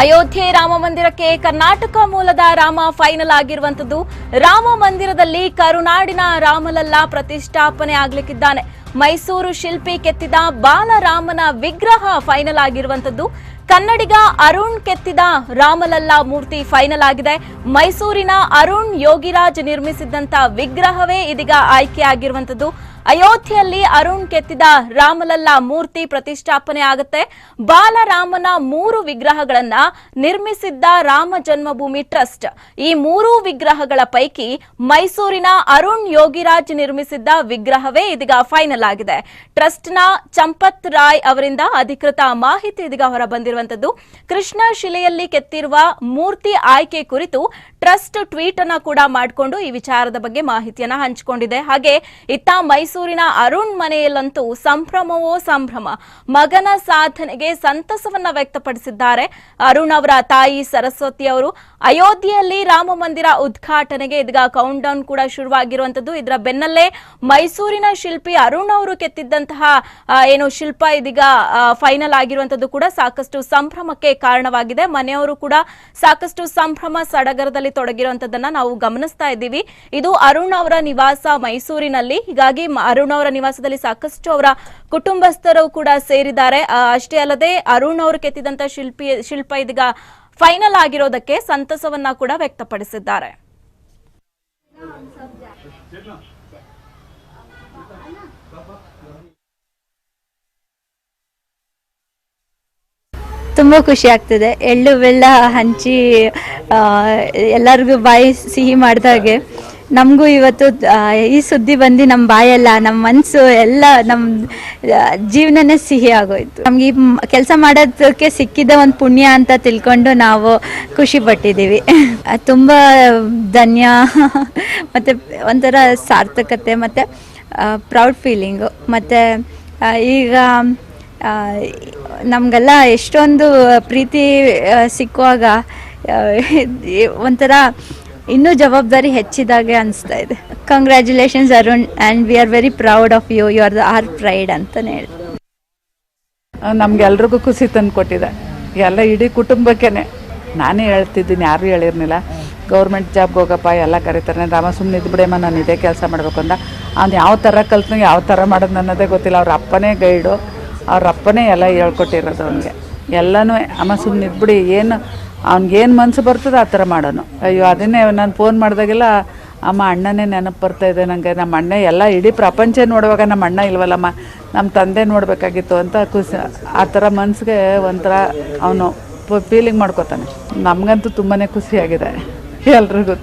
ಅಯೋಧ್ಯೆ ರಾಮ ಮಂದಿರಕ್ಕೆ ಕರ್ನಾಟಕ ಮೂಲದ ರಾಮ ಫೈನಲ್ ಆಗಿರುವಂತದ್ದು ರಾಮ ಮಂದಿರದಲ್ಲಿ ಕರುನಾಡಿನ ರಾಮಲಲ್ಲ ಪ್ರತಿಷ್ಠಾಪನೆ ಆಗ್ಲಿಕ್ಕಿದ್ದಾನೆ. ಮೈಸೂರು ಶಿಲ್ಪಿ ಕೆತ್ತಿದ ಬಾಲರಾಮನ ವಿಗ್ರಹ ಫೈನಲ್ ಆಗಿರುವಂತದ್ದು ಕನ್ನಡಿಗ ಅರುಣ್ ಕೆತ್ತಿದ ರಾಮಲಲ್ಲ ಮೂರ್ತಿ ಫೈನಲ್ ಆಗಿದೆ. ಮೈಸೂರಿನ ಅರುಣ್ ಯೋಗಿರಾಜ್ ನಿರ್ಮಿಸಿದಂತ ವಿಗ್ರಹವೇ ಇದೀಗ ಆಯ್ಕೆಯಾಗಿರುವಂತದ್ದು ಅಯೋಧ್ಯೆಯಲ್ಲಿ ಅರುಣ್ ಕೆತ್ತಿದ ರಾಮಲಲ್ಲಾ ಮೂರ್ತಿ ಪ್ರತಿಷ್ಠಾಪನೆ ಆಗುತ್ತೆ. ಬಾಲರಾಮನ ಮೂರು ವಿಗ್ರಹಗಳನ್ನ ನಿರ್ಮಿಸಿದ್ದ ರಾಮ ಜನ್ಮಭೂಮಿ ಟ್ರಸ್ಟ್. ಈ ಮೂರು ವಿಗ್ರಹಗಳ ಪೈಕಿ ಮೈಸೂರಿನ ಅರುಣ್ ಯೋಗಿರಾಜ್ ನಿರ್ಮಿಸಿದ್ದ ವಿಗ್ರಹವೇ ಇದೀಗ ಫೈನಲ್ ಆಗಿದೆ. ಟ್ರಸ್ಟ್ನ ಚಂಪತ್ ರಾಯ್ ಅವರಿಂದ ಅಧಿಕೃತ ಮಾಹಿತಿ ಇದೀಗ ಹೊರ ಬಂದಿರುವಂತದ್ದು ಕೃಷ್ಣ ಶಿಲೆಯಲ್ಲಿ ಕೆತ್ತಿರುವ ಮೂರ್ತಿ ಆಯ್ಕೆ ಕುರಿತು ಟ್ರಸ್ಟ್ ಟ್ವೀಟ್ ಅನ್ನ ಕೂಡ ಮಾಡಿಕೊಂಡು ಈ ವಿಚಾರದ ಬಗ್ಗೆ ಮಾಹಿತಿಯನ್ನ ಹಂಚಿಕೊಂಡಿದೆ. ಹಾಗೆ ಇತ್ತ ಮೈಸೂರಿನ ಅರುಣ್ ಮನೆಯಲ್ಲಂತೂ ಸಂಭ್ರಮವೋ ಸಂಭ್ರಮ. ಮಗನ ಸಾಧನೆಗೆ ಸಂತಸವನ್ನ ವ್ಯಕ್ತಪಡಿಸಿದ್ದಾರೆ. ಅರುಣ್ ಅವರ ತಾಯಿ ಸರಸ್ವತಿ ಅವರು ಅಯೋಧ್ಯೆಯಲ್ಲಿ ರಾಮ ಮಂದಿರ ಉದ್ಘಾಟನೆಗೆ ಇದೀಗ ಕೌಂಟ್ ಡೌನ್ ಕೂಡ ಶುರುವಾಗಿರುವಂತದ್ದು. ಇದರ ಬೆನ್ನಲ್ಲೇ ಮೈಸೂರಿನ ಶಿಲ್ಪಿ ಅರುಣ್ ಅವರು ಕೆತ್ತಿದ್ದಂತಹ ಏನು ಶಿಲ್ಪ ಇದೀಗ ಫೈನಲ್ ಆಗಿರುವಂತದ್ದು ಕೂಡ ಸಾಕಷ್ಟು ಸಂಭ್ರಮಕ್ಕೆ ಕಾರಣವಾಗಿದೆ. ಮನೆಯವರು ಕೂಡ ಸಾಕಷ್ಟು ಸಂಭ್ರಮ ಸಡಗರದಲ್ಲಿ ತೊಡಗಿರುವಂತದ್ದನ್ನ ನಾವು ಗಮನಿಸ್ತಾ ಇದ್ದೀವಿ. ಇದು ಅರುಣ್ ಅವರ ನಿವಾಸ ಮೈಸೂರಿನಲ್ಲಿ. ಹೀಗಾಗಿ ಅರುಣ್ ಅವರ ನಿವಾಸದಲ್ಲಿ ಸಾಕಷ್ಟು ಅವರ ಕುಟುಂಬಸ್ಥರು ಕೂಡ ಸೇರಿದ್ದಾರೆ. ಅಷ್ಟೇ ಅಲ್ಲದೆ ಅರುಣ್ ಅವರು ಕೆತ್ತಿದಂತ ಶಿಲ್ಪಿ, ಶಿಲ್ಪ ಇದೀಗ ಫೈನಲ್ ಆಗಿರೋದಕ್ಕೆ ಸಂತಸವನ್ನ ಕೂಡ ವ್ಯಕ್ತಪಡಿಸಿದ್ದಾರೆ. ತುಂಬ ಖುಷಿ ಆಗ್ತದೆ. ಎಳ್ಳು, ಬೆಲ್ಲ, ಹಂಚಿ ಎಲ್ಲರಿಗೂ ಬಾಯಿ ಸಿಹಿ ಮಾಡಿದಾಗೆ ನಮಗೂ ಇವತ್ತು ಈ ಸುದ್ದಿ ಬಂದು ನಮ್ಮ ಬಾಯೆಲ್ಲ ನಮ್ಮ ಮನಸ್ಸು ಎಲ್ಲ ನಮ್ಮ ಜೀವನನೇ ಸಿಹಿ ಆಗೋಯ್ತು. ನಮ್ಗೆ ಈ ಕೆಲಸ ಮಾಡೋದಕ್ಕೆ ಸಿಕ್ಕಿದ ಒಂದು ಪುಣ್ಯ ಅಂತ ತಿಳ್ಕೊಂಡು ನಾವು ಖುಷಿ ಪಟ್ಟಿದ್ದೀವಿ. ತುಂಬ ಧನ್ಯ, ಮತ್ತು ಒಂಥರ ಸಾರ್ಥಕತೆ, ಮತ್ತು ಪ್ರೌಡ್ ಫೀಲಿಂಗು ಮತ್ತು ಈಗ ನಮಗೆಲ್ಲ ಎಷ್ಟೊಂದು ಪ್ರೀತಿ ಸಿಕ್ಕುವಾಗ ಒಂಥರ ಇನ್ನೂ ಜವಾಬ್ದಾರಿ ಹೆಚ್ಚಿದಾಗೆ ಅನಿಸ್ತಾ ಇದೆ. Congratulations Arun and we are very proud of you you are the our pride ಅಂತಲೇ ಹೇಳಿ. ನಮ್ಗೆಲ್ರಿಗೂ ಖುಷಿ ತಂದು ಕೊಟ್ಟಿದೆ. ಎಲ್ಲ ಇಡೀ ಕುಟುಂಬಕ್ಕೇನೆ. ನಾನೇ ಹೇಳ್ತಿದ್ದೀನಿ, ಯಾರೂ ಹೇಳಿರ್ಲಿಲ್ಲ. ಗೌರ್ಮೆಂಟ್ ಜಾಬ್ಗೆ ಹೋಗಪ್ಪ, ಎಲ್ಲ ಕರೀತಾರೆ. ರಾಮ ಸುಮ್ಮನೆ ಇದ್ಬಿಡೇಮ್ಮ ನಾನು ಇದೇ ಕೆಲಸ ಮಾಡಬೇಕು ಅಂತ ಅವ್ನು ಯಾವ ಥರ ಕಲ್ತು ಯಾವ ಥರ ಮಾಡೋದು ಅನ್ನೋದೇ ಗೊತ್ತಿಲ್ಲ. ಅವ್ರ ಅಪ್ಪನೇ ಗೈಡು. ಅವ್ರ ಅಪ್ಪನೇ ಎಲ್ಲ ಹೇಳ್ಕೊಟ್ಟಿರೋದು ಅವನಿಗೆ. ಎಲ್ಲನೂ, ಅಮ್ಮ ಸುಮ್ಮನೆ ಇದ್ಬಿಡಿ, ಏನು ಅವ್ನಿಗೇನು ಮನಸ್ಸು ಬರ್ತದೆ ಆ ಥರ ಮಾಡೋನು. ಅಯ್ಯೋ, ಅದನ್ನೇ ನಾನು ಫೋನ್ ಮಾಡಿದಾಗೆಲ್ಲ ಅಮ್ಮ ಅಣ್ಣನೇ ನೆನಪು ಬರ್ತಾ ಇದೆ ನನಗೆ ನಮ್ಮ ಅಣ್ಣ ಎಲ್ಲ ಇಡೀ ಪ್ರಪಂಚ ನೋಡುವಾಗ ನಮ್ಮ ಅಣ್ಣ ಇಲ್ವಲ್ಲಮ್ಮ. ನಮ್ಮ ತಂದೆ ನೋಡಬೇಕಾಗಿತ್ತು ಅಂತ ಖುಷಿ ಆ ಥರ ಮನಸ್ಸಿಗೆ ಒಂಥರ ಅವನು ಫೀಲಿಂಗ್ ಮಾಡ್ಕೋತಾನೆ. ನಮಗಂತೂ ತುಂಬಾ ಖುಷಿಯಾಗಿದೆ ಎಲ್ರಿಗೂ